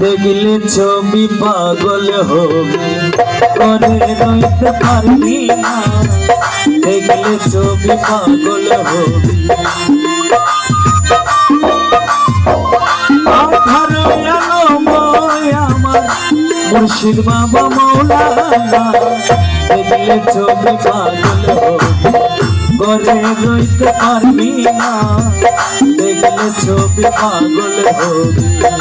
দেখলে ছবি পাগল হবে। করে রইতে পারবি না দেখলে ছবি পাগল হবে। মুর্শিদ বাবা মৌলানা দেখলে ছবি পাগল করে রইতে পারবি না দেখলে ছবি পাগল হবে।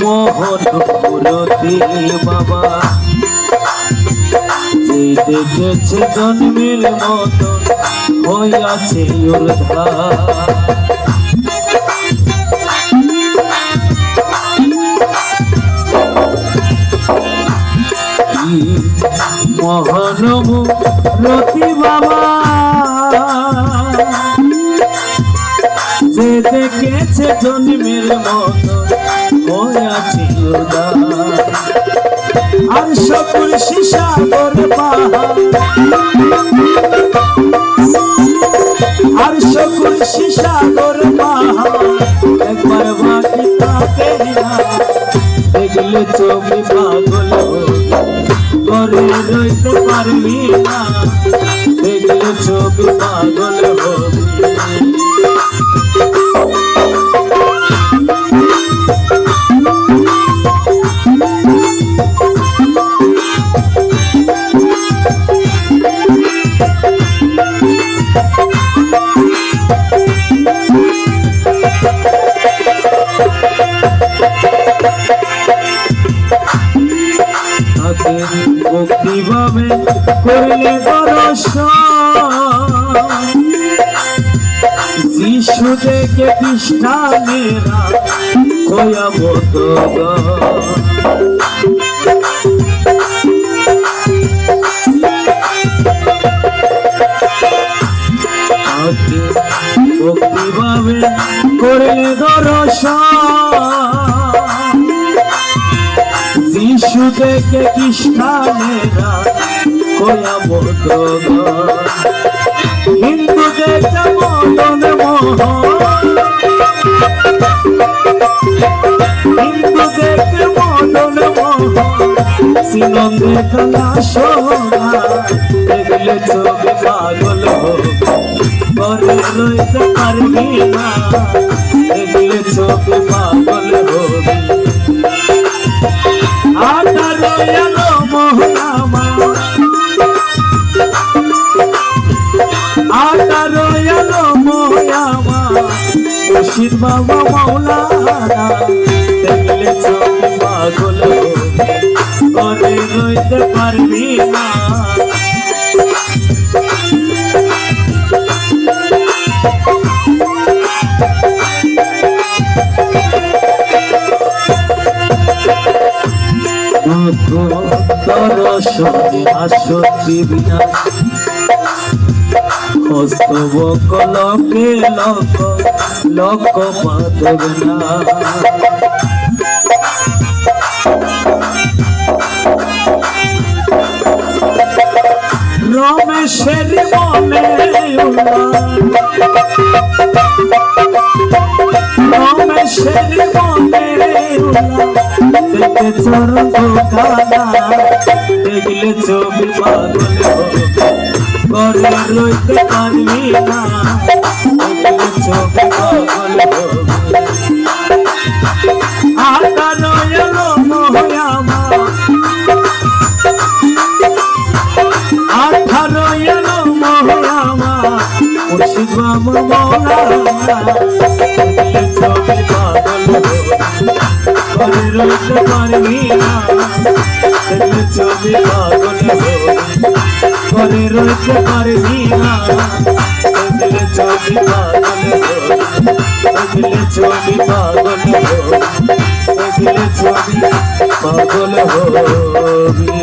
মোহন পুরতি বাবা যে দেখেছে জন্মের মতো হইয়াছে উর্ধা মহান রতি বাবা। যে দেখেছে জন্মের মতো হয়েছে উদার আর সকল শিশাগর আর সকল শিশাগর একবার বাকি তাকে দেখলে ছবি পাগল করে রইতে পারবি না। দেখলে ছবি পাগল হবি। তাকে ভক্তিভাবে করলে যিশু দেখে খ্রিস্টানেরা কয়াবত তাকে ভক্তিভাবে করলে দর্শন যিশু দেখে খ্রিস্টানেরা কয়াবত হিন্দু দেখে মদন মোহন হিন্দু দেখে মদন মোহন সিনন সোনা, দেখলে ছবি পাগল করে রইতে পারবি না মুর্শিদ বাবা মৌলানা দেখলে ছবি পাগল করে রইতে পারবি না। দর্শনে আসতি বিনা হস্তব কলকে লক লক পাদব না রমেশের মনে রমেশের মনে দেখে চরণ দেখলে ছবি পাগল করে রইতে পারবি না। আটানো এলো মহয়ামা আঠারো এলো মহয়ামা মুর্শিদ বাবা পাগল পারবি না দেখলে পাগল রইতে পারবি না বদলে ছবি পাগল বদলে ছবি পাগল দেখলে ছবি পাগল হবি